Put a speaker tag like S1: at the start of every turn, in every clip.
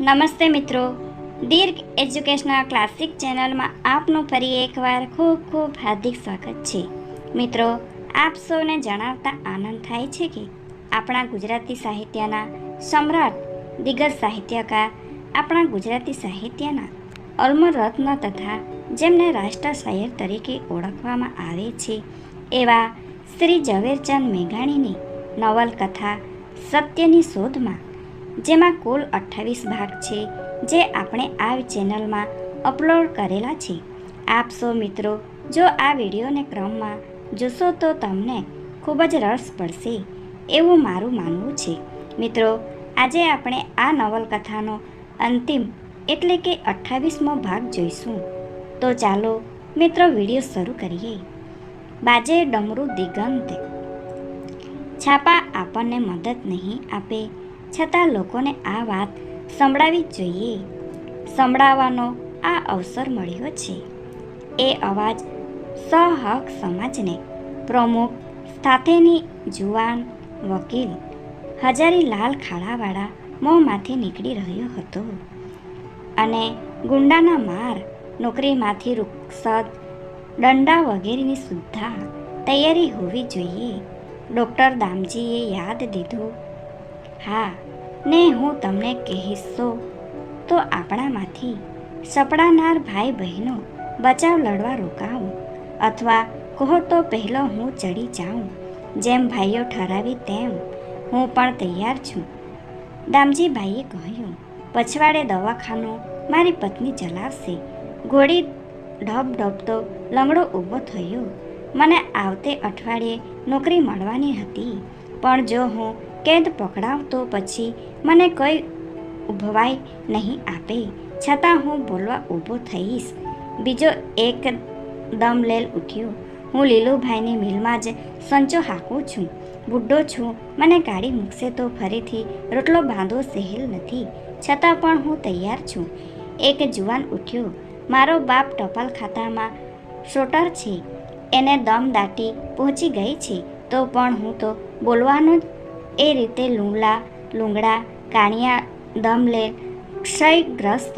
S1: નમસ્તે મિત્રો. દીર્ઘ educational classic ચેનલમાં આપનું ફરી એકવાર ખૂબ ખૂબ હાર્દિક સ્વાગત છે. મિત્રો, આપ સૌને જણાવતા આનંદ થાય છે કે આપણા ગુજરાતી સાહિત્યના સમ્રાટ, દિગ્ગજ સાહિત્યકાર, આપણા ગુજરાતી સાહિત્યના અલમર રત્ન તથા જેમને રાષ્ટ્ર શાયર તરીકે ઓળખવામાં આવે છે, એવા શ્રી ઝવેરચંદ મેઘાણીની નવલકથા સત્યની શોધમાં જેમાં કુલ અઠ્ઠાવીસ ભાગ છે, જે આપણે આ ચેનલમાં અપલોડ કરેલા છે. આપ સૌ મિત્રો, જો આ વિડીયોને ક્રમમાં જોશો તો તમને ખૂબ જ રસ પડશે એવું મારું માનવું છે. મિત્રો, આજે આપણે આ નવલકથાનો અંતિમ એટલે કે અઠ્ઠાવીસમો ભાગ જોઈશું. તો ચાલો, મિત્રો, વીડિયો શરૂ કરીએ. બાજે ડમરું દિગંત. છાપા આપણને મદદ નહીં આપે છતાં લોકોને આ વાત સંભળાવી જ જોઈએ. સંભળાવવાનો આ અવસર મળ્યો છે. એ અવાજ સહક સમાજને, પ્રમુખ સાથેની જુવાન, વકીલ, હજારી લાલ ખાડાવાળા મોંમાંથી નીકળી રહ્યો હતો. અને ગુંડાના માર, નોકરીમાંથી રૂક્ષદ દંડા વગેરેની સુદ્ધા તૈયારી હોવી જોઈએ. ડૉક્ટર દામજીએ યાદ દીધું હા, ને હું તમને કહીશ તો. તો આપણામાંથી સપડાનાર ભાઈ બહેનો બચાવ લડવા રોકાવું અથવા કહો તો પહેલો હું ચડી જાઉં, જેમ ભાઈઓ ઠરાવી તેમ હું પણ તૈયાર છું. દામજીભાઈએ કહ્યું, પછવાડે દવાખાનું મારી પત્ની ચલાવશે. ઘોડી ઢબ ઢબતો લંગડો ઊભો થયો. મને આવતે અઠવાડિયે નોકરી મળવાની હતી, પણ જો હું કેદ પકડાવતો પછી મને કોઈ ઉભવાય નહીં આપે. છતાં હું બોલવા ઊભો થઈશ. બીજો એક દમ લેલ ઉઠ્યો. હું લીલુભાઈની મિલમાં જ સંચો હાંકું છું. બુડ્ઢો છું. મને કાઢી મૂકશે તો ફરીથી રોટલો બાંધો સહેલ નથી. છતાં પણ હું તૈયાર છું. એક જુવાન ઉઠ્યો. મારો બાપ ટપાલ ખાતામાં શોટર છે. એને દમ દાટી પહોંચી ગઈ છે. તો પણ હું તો બોલવાનું જ એ રીતે લૂંગલા, લૂંગડા, કાણિયા દમલે ક્ષયગ્રસ્ત.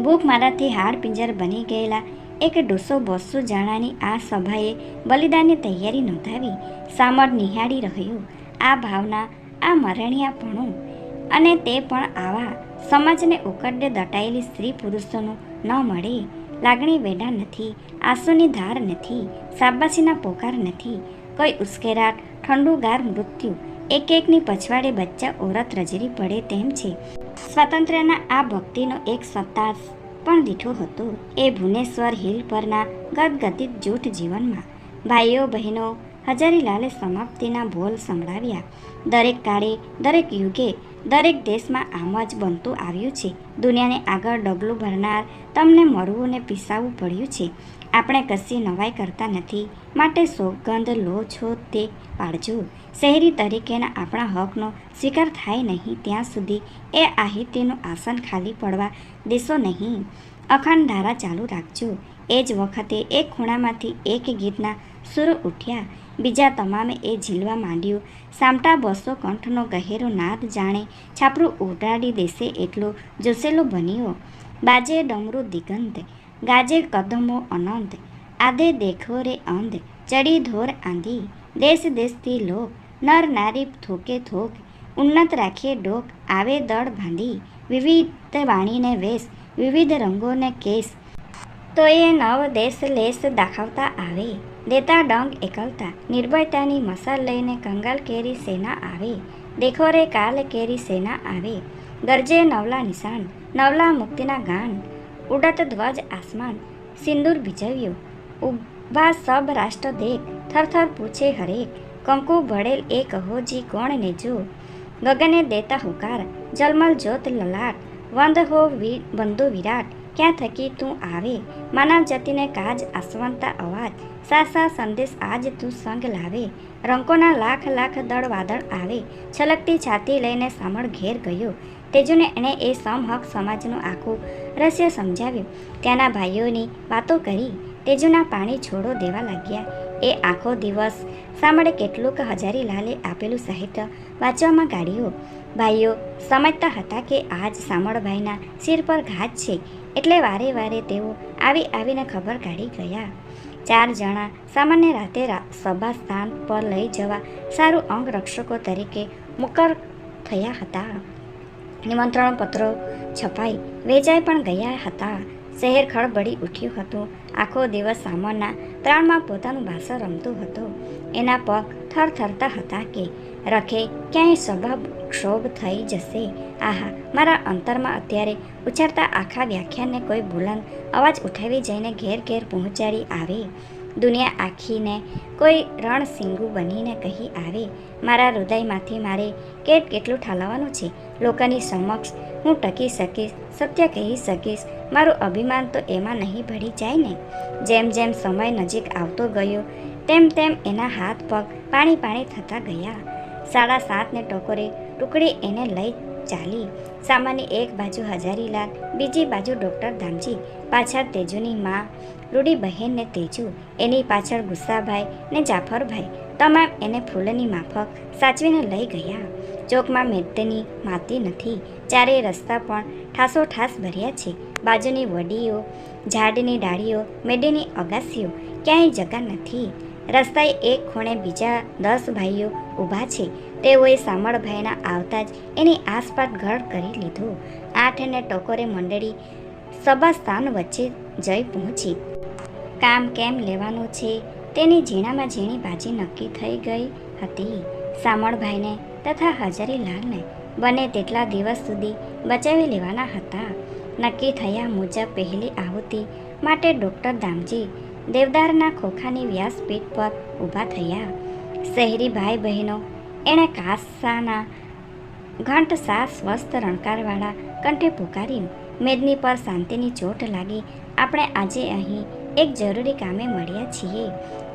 S1: ભૂખ મારાથી હાડ પિંજર બની ગયેલા એક ડોસો બસો જણાની આ સભાએ બલિદાનની તૈયારી નોંધાવી સામર નિહાળી રહ્યું. આ ભાવના, આ મરણિયાપણું અને તે પણ આવા સમાજને ઉકરડે દટાયેલી સ્ત્રી પુરુષોનું ન મળે. લાગણી વેડા નથી, આંસુની ધાર નથી, શાબાશીના પોકાર નથી. કોઈ ઉશ્કેરાટ, ઠંડુગાર મૃત્યુ એક એકની પછવાડે બચ્ચા ઓરત રજરી પડે તેમ છે. સ્વાતંત્ર્યના આ ભક્તિનો એક સત્તાર પણ દીઠો હતો એ ભુવનેશ્વર હિલ પરના ગદગદિત જૂઠ જીવનમાં. ભાઈઓ, બહેનો, હજારીલાલે સમાપ્તિના બોલ સંભળાવ્યા. દરેક કાળે, દરેક યુગે, દરેક દેશમાં આમ જ બનતું આવ્યું છે. દુનિયાને આગળ ડગલું ભરનાર, તમને મળવું ને પીસાવવું પડ્યું છે. આપણે કશી નવાઈ કરતા નથી. માટે સોગંદ લો છો તે પાડજો. શહેરી તરીકેના આપણા હકનો સ્વીકાર થાય નહીં ત્યાં સુધી એ આહિત્યનું આસન ખાલી પડવા દેશો નહીં. અખંડ ધારા ચાલુ રાખજો. એ જ વખતે એક ખૂણામાંથી એક ગીતના સુર ઉઠ્યા. બીજા તમામે એ ઝીલવા માંડ્યું. સામટા બસો કંઠનો ગહેરો નાદ જાણે છાપરું ઉડાડી દેશે એટલો જોસેલો બન્યો. બાજે ડમરું દિગંત ગાજે કદમો અનંત, આદે દેખો રે અંધ, ચડી ધોર આંધી, દેશ દેશથી લોક, નર નારી થોકે થોક, ઉન્નત રાખીએ ડોક, આવે દળ બાંધી, વિવિધ વાણીને વેશ, વિવિધ રંગોને કેસ તો એ નવ દેશ લેશ દાખવતા આવે, દેતા ડંગ એકલતા, નિર્ભયતાની મસાલ લઈને કંગાલ કેરી સેના આવે દેખો રે કાલ કેરી સેના આવે, ગરજે નવલા નિશાન, નવલા મુક્તિના ગાન ઉડત ધ્વજ આસમાન સિંદૂર ભીજવ્યું. ઊભા સબ રાષ્ટ્ર દેખ થરથર પૂછે હરેક. કંકુ ભળેલ એ કહોજી કોણ ને જો? ગગને દેતા હુકાર, જલમલ જ્યોત લલાટ. વંદ હો બંધુ વિરાટ, ક્યાં થકી તું આવે? માનવ જતીને કાજ આસવંતા અવાજ. સા સા સંદેશ આજ તું સંગ લાવે. રંકોના લાખ લાખ દળ વાદળ આવે. છલકતી છાતી લઈને સામળ ઘેર ગયો. તેજુને એણે એ સમહક સમાજનું આખું રહસ્ય સમજાવ્યું. ત્યાંના ભાઈઓની વાતો કરી તેજુના પાણી છોડો દેવા લાગ્યા. એ આખો દિવસ સાંભળે કેટલુંક હજારીલાલે આપેલું સાહિત્ય વાંચવામાં કાઢ્યું ભાઈઓ સમજતા હતા કે આજ સામળભાઈના સિર પર ઘાત છે એટલે વારે વારે તેઓ આવી આવીને ખબર કાઢી ગયા. ચાર જણા સામાન્ય રાતે સભા સ્થાન પર લઈ જવા સારું અંગરક્ષકો તરીકે મુકર થયા હતા. નિમંત્રણ પત્રો છપાઈ વેચાઈ પણ ગયા હતા. શહેર ખળબળી ઉઠ્યું હતું. આખો દિવસ સામરના ત્રણમાં પોતાનું ભાષણ રમતું હતું. એના પગ થરથરતા હતા કે, રખે, ક્યાંય સ્વભાવ ક્ષોભ થઈ જશે? આહા, મારા અંતરમાં અત્યારે ઉછાળતા આખા વ્યાખ્યાનને કોઈ બુલંદ અવાજ ઉઠાવી જઈને ઘેર ઘેર પહોંચાડી આવે. દુનિયા આખીને કોઈ રણસિંગુ બનીને કહી આવે, મારા હૃદયમાંથી મારે કેટ કેટલું ઠાલવવાનું છે? લોકોની સમક્ષ હું ટકી શકીશ, સત્ય કહી શકીશ, મારું અભિમાન તો એમાં નહીં ભળી જાય ને? જેમ જેમ સમય નજીક આવતો ગયો, તેમ તેમ એના હાથ પગ પાણી પાણી થતા ગયા. સાડા સાતને ટકોરે ટુકડી એને લઈ ચાલી. સામાની એક બાજુ હજારીલાલ બીજી બાજુ ડૉક્ટર ધામજી, પાછળ તેજુની મા, રૂડીબહેન ને તેજુ, એની પાછળ ગુસ્સાભાઈ ને જાફરભાઈ. તમામ એને ફૂલની માફક સાચવીને લઈ ગયા. ચોકમાં મેદની માતી નથી, ચારેય રસ્તા પણ ઠાસો ઠાસ ભર્યા છે. બાજુની વડીઓ, ઝાડની ડાળીઓ મેડીની અગાસીઓ ક્યાંય જગા નથી. રસ્તાએ એક ખૂણે બીજા દસ ભાઈઓ ઊભા છે. તેઓએ સામળભાઈના આવતા જ એની આસપાસ ઘર કરી લીધું. આઠ અને ટકોરે મંડળી સભાસ્થાન વચ્ચે જઈ પહોંચી. કામ કેમ લેવાનું છે? તેની ઝીણામાં ઝીણી બાજી નક્કી થઈ ગઈ હતી. સામળભાઈને તથા હજારીલાલને બને તેટલા દિવસ સુધી બચાવી લેવાના હતા. નક્કી થયા મુજબ પહેલી આહુતિ માટે ડૉક્ટર દામજી દેવદારના ખોખાની વ્યાસપીઠ પર ઊભા થયા. શહેરી ભાઈ બહેનો એણે કાસાના ઘંટ સા સ્વસ્થ રણકારવાળા કંઠે પુકાર્યું મેદની પર શાંતિની ચોટ લાગી, આપણે આજે અહીં એક જરૂરી કામે મળ્યા છીએ.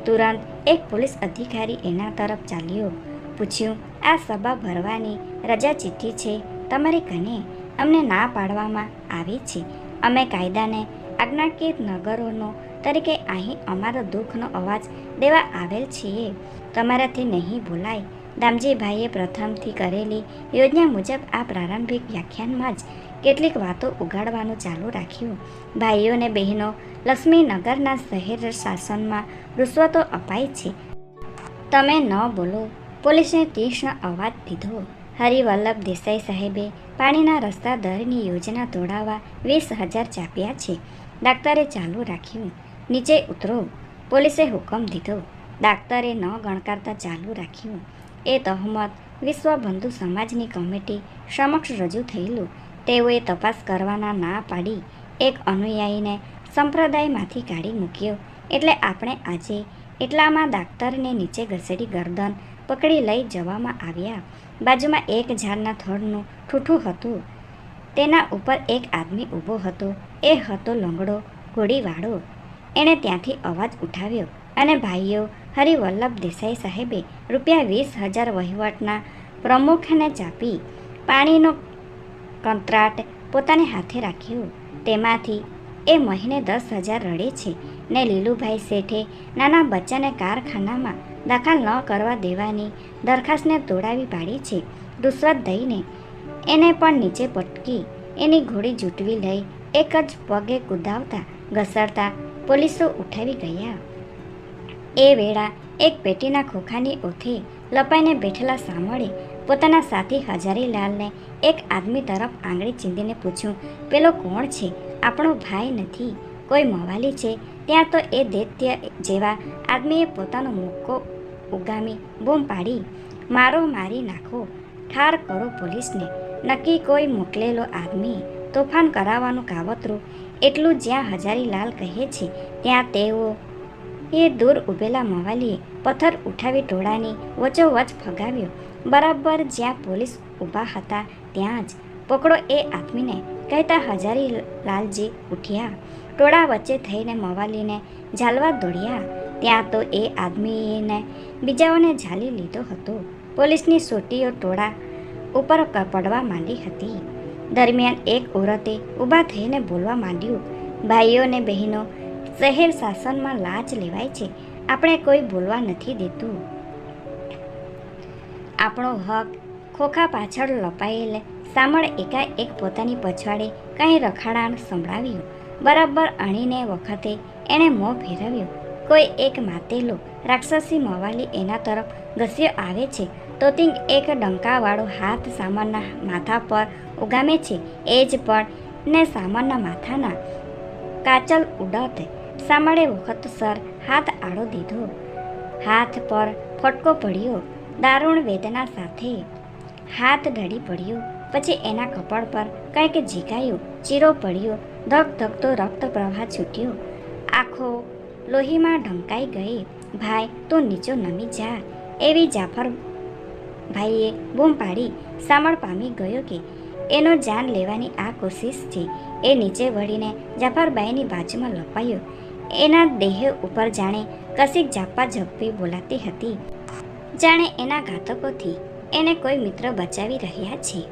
S1: તુરંત એક પોલીસ અધિકારી એના તરફ ચાલ્યો. પૂછ્યું, આ સભા ભરવાની રજા ચિઠ્ઠી છે તમારી કને? અમને ના પાડવામાં આવી છે. અમે કાયદાને આજ્ઞાકીત નગરોનો, તરીકે અહીં અમારો દુઃખનો અવાજ દેવા આવેલ છીએ. તમારાથી નહીં ભૂલાય. દામજીભાઈએ પ્રથમથી કરેલી યોજના મુજબ આ પ્રારંભિક વ્યાખ્યાનમાં જ કેટલીક વાતો ઉગાડવાનું ચાલુ રાખ્યું. ભાઈઓ અને બહેનો, લક્ષ્મીનગરના શહેર શાસનમાં રૂશ્વતો અપાય છે. તમે ન બોલો. પોલીસે તીક્ષ્ણ અવાજ દીધો. હરિવલ્લભ દેસાઈ સાહેબે પાણીના રસ્તા દરની યોજના તોડાવવા વીસ હજાર ચાપ્યા છે. ડાક્ટરે ચાલુ રાખ્યું. નીચે ઉતરો. પોલીસે હુકમ દીધો. ડાક્ટરે ન ગણકારતા ચાલુ રાખ્યું. એ તહમત વિશ્વબંધુ સમાજની કમિટી સમક્ષ રજૂ થયેલું. તેઓએ તપાસ કરવાના ના પાડી એક અનુયાયીને સંપ્રદાયમાંથી કાઢી મૂક્યો. એટલે આપણે આજે એટલામાં ડાક્ટરને નીચે ઘસેડી ગરદન પકડી લઈ જવામાં આવ્યા. બાજુમાં એક ઝાડના થડનું ઠૂઠું હતું. તેના ઉપર એક આદમી ઊભો હતો. એ હતો લંગડો, ઘોડીવાળો. એણે ત્યાંથી અવાજ ઉઠાવ્યો અને ભાઈઓ, હરિવલ્લભ દેસાઈ સાહેબે રૂપિયા વીસ હજાર વહીવટના પ્રમુખને ચાપી પાણીનો કંત્રાટ પોતાને હાથે રાખ્યો. તેમાંથી એ મહિને દસ હજાર રડે છે ને લીલુભાઈ શેઠે નાના બચ્ચાને કારખાનામાં દાખલ ન કરવા દેવાની દરખાસ્તને તોડાવી પાડી છે. રૂશ્વત દઈને એને પણ નીચે પટકી એની ઘોડી જૂટવી લઈ એક જ પગે કૂદાવતા ઘસડતા પોલીસો ઉઠાવી ગયા. એ વેળા એક પેટીના ખોખાની ઓથે લપાઈને બેઠેલા સામળે પોતાના સાથી હજારીલાલને એક આદમી તરફ આંગળી ચીંધીને પૂછ્યું, પેલો કોણ છે? આપણો ભાઈ નથી. કોઈ મવાલી છે? ત્યાં તો એ દૈત્ય જેવા આદમીએ પોતાનો મુક્કો ઉગામી બૂમ પાડી. મારો મારી નાખો. ઠાર કરો પોલીસને. નક્કી કોઈ મોકલેલો આદમી તોફાન કરાવવાનું કાવતરું એટલું જ્યાં હજારીલાલ કહે છે, ત્યાં તેઓ એ દૂર ઊભેલા મવાલીએ પથ્થર ઉઠાવી ટોળાની વચોવચ ફગાવ્યો. બરાબર જ્યાં પોલીસ ઊભા હતા, ત્યાં જ પકડો એ આદમીને કહેતા હજારીલાલજી ઉઠ્યા. ટોળા વચ્ચે થઈને મવાલીને ઝાલવા દોડ્યા. ત્યાં તો એ આદમીને બીજાઓને ઝાલી લીધો હતો. પોલીસની સોટીઓ ટોળા ઉપર પડવા માંડી હતી. દરમિયાન એક ઓરતે ઊભા થઈને બોલવા માંડ્યું, ભાઈઓ ને બહેનો, શહેર શાસનમાં લાજ લેવાય છે. આપણે કોઈ બોલવા નથી દેતું. આપણો હક ખોખા પાછળ લપાયેલ સામળ એકાએક પોતાની પછવાડે કંઈ રખાડાણ સંભળાવ્યું. બરાબર અણીને વખતે એણે મોં ફેરવ્યું. કોઈ એક માતેલો રાક્ષસી મવાલી એના તરફ ઘસ્યો આવે છે. તો એક ડંકાવાળો હાથ સામરના માથા પર ઉગામે છે. એ જ પણ ને સામરના માથાના કાચલ ઉડત સામળે વખતસર હાથ આડો દીધો. હાથ પર ફટકો પડ્યો, દારૂણ વેદના સાથે. હાથ ઢળી પડ્યો, પછી એના કપાળ પર કંઈક ઝીકાયું, ચીરો પડ્યો ધક ધકતો રક્ત પ્રવાહ છૂટ્યો. આખો લોહીમાં ઢંકાઈ ગઈ. ભાઈ, તું નીચો નમી જા. એવી જાફર ભાઈએ બૂમ પાડી સામળ પામી ગયો કે એનો જાન લેવાની આ કોશિશ છે. એ નીચે વળીને જાફરબાઈની બાજુમાં લપાયો. એના દેહ ઉપર જાણે કશીક જાપા ઝપવી બોલાતી હતી. જાણે એના ઘાતકોથી એને કોઈ મિત્ર બચાવી રહ્યા છે.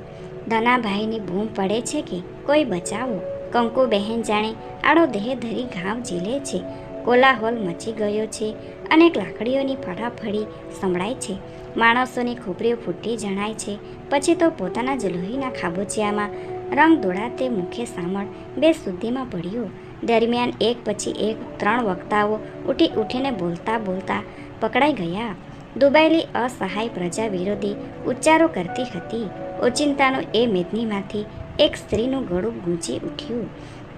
S1: ધનાભાઈની બૂમ પડે છે કે કોઈ બચાવો? કંકુ બહેન જાણે આડો દેહ ધરી ઘાવ ઝીલે છે. કોલાહોલ મચી ગયો છે. અનેક લાકડીઓની ફટાફડી સંભળાય છે. માણસોની ખોપરીઓ ફૂટી જણાય છે. પછી તો પોતાના જ લોહીના ખાબોચિયામાં રંગ દોડાતે મુખે સામળ બે સુધીમાં પડ્યું. દરમિયાન એક પછી એક ત્રણ વક્તાઓ ઉઠી ઉઠીને બોલતા બોલતા પકડાઈ ગયા. દુબાયેલી અસહાય પ્રજા વિરોધી ઉચ્ચારો કરતી હતી. ઓચિંતાનો એ મેદનીમાંથી એક સ્ત્રીનું ગળું ગૂંચી ઉઠ્યું.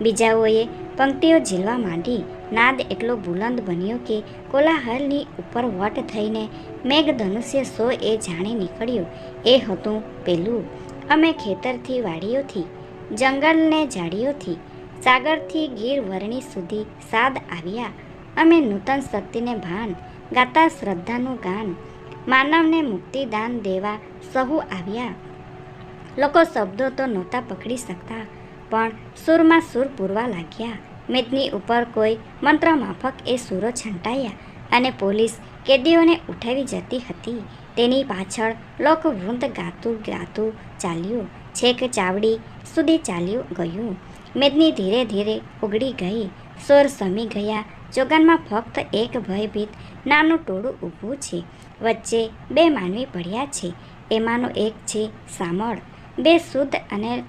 S1: બીજાઓએ પંક્તિઓ ઝીલવા માંડી નાદ એટલો બુલંદ બન્યો કે કોલાહલની ઉપર વટ થઈને મેઘધનુષ્ય સો એ જાણે નીકળ્યું. એ હતું પેલું. અમે ખેતરથી વાડીઓથી, જંગલને ઝાડીઓથી, સાગરથી ગીર વરણી સુધી સાદ આવ્યા. અમે નૂતન શક્તિને ભાન, ગાતા શ્રદ્ધાનું ગાન, માનવને મુક્તિદાન દેવા સહુ આવ્યા. લોકો શબ્દો તો નહોતા પકડી શકતા. પણ સૂરમાં સૂર પૂરવા લાગ્યા. મેદની ઉપર કોઈ મંત્ર માફક એ સૂરો છંટાયા અને પોલીસ કેદીઓને ઉઠાવી જતી હતી. તેની પાછળ લોકવૃંદ ગાતું ગાતું ચાલ્યું. છેક ચાવડી સુધી ચાલ્યું ગયું. મેદની ધીરે ધીરે ઉગડી ગઈ. સોર સમી ગયા. ચોગાનમાં ફક્ત એક ભયભીત નાનું ટોળું ઊભું છે. વચ્ચે બે માનવી પડ્યા છે. એમાંનો એક છે સામળ. બે શુદ્ધ અને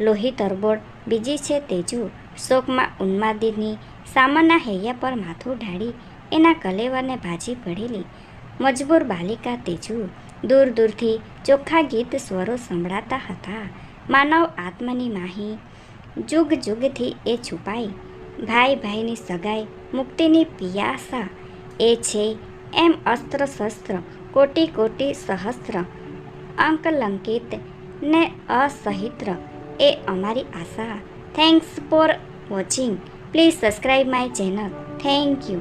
S1: લોહી તરબોળ, બીજી છે તેજુ. શોકમાં ઉન્માદીની સામાના હૈયા પર માથું ઢાળી એના કલેવરને ભાજી પડેલી. મજબૂર બાલિકા તેજુ. દૂર દૂરથી ચોખ્ખા ગીત સ્વરો સંભળાતા હતા. માનવ આત્માની માહી જુગ જુગથી એ છુપાઈ. ભાઈ ભાઈની સગાઈ મુક્તિની પિયાસા. એ છે એમ અસ્ત્ર શસ્ત્ર, કોટી કોટી સહસ્ત્ર, અંકલંકિત ને અસહિત્ર. એ અમારી આશા. Thanks for watching please subscribe my channel thank you